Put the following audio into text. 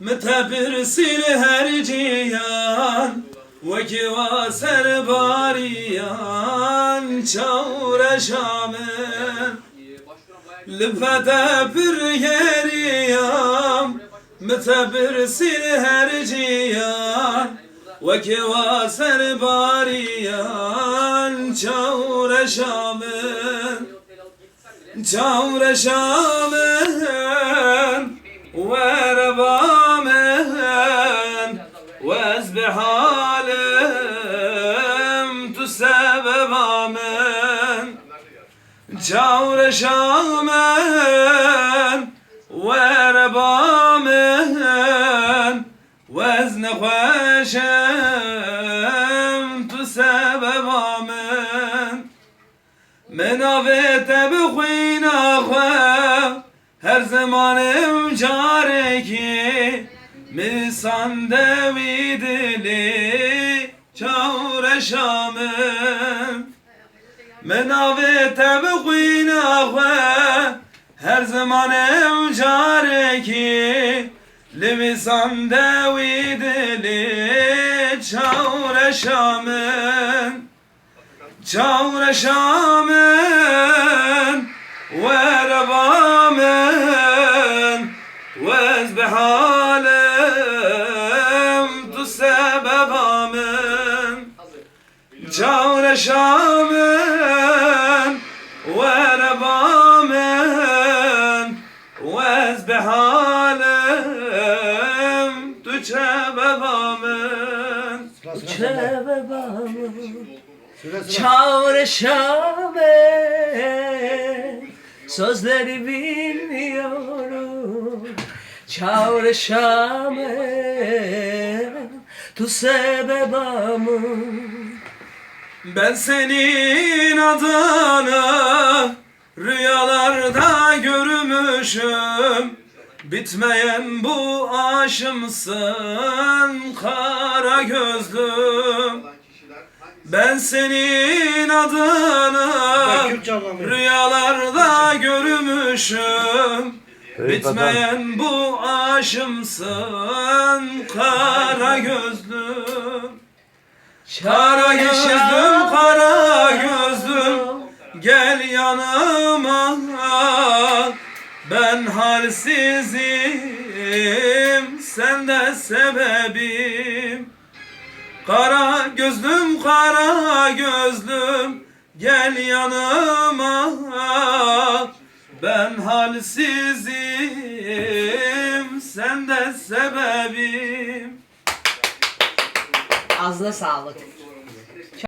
متبرسل هر جیان وکی واسر باریان چور شامن لفته پر yeriyam متبرسل هر جیان وکی واسر باریان چور شامن چور شامن سبب آمن چور شامن وربامن وزن خوشم تو سبب آمن من آویت بخوین آخوا هر زمانم جارکی میسان دوی دلی چور شامم من آویت بخوین آخوا هر زمانم جارکی لمیسان دوی دلی چور شامم چور شامن وربامن وز بحالم تو سبب آمن چور شامن Çevamı çağrışame Sözleri bilmiyorum. Çağrışame Tu sebebamı Ben senin adını Rüyalarda görmüşüm. Bitmeyen bu aşımsın kara gözlüm. Ben senin adını rüyalarda görmüşüm. Bitmeyen bu aşımsın kara gözlüm. Kara gözlüm, kara gözlüm. Gel yanıma Ben halsizim Sen de sebebim. Kara gözlüm, kara gözlüm Gel yanıma. Ben halsizim Sen de sebebim. Ağzına sağlık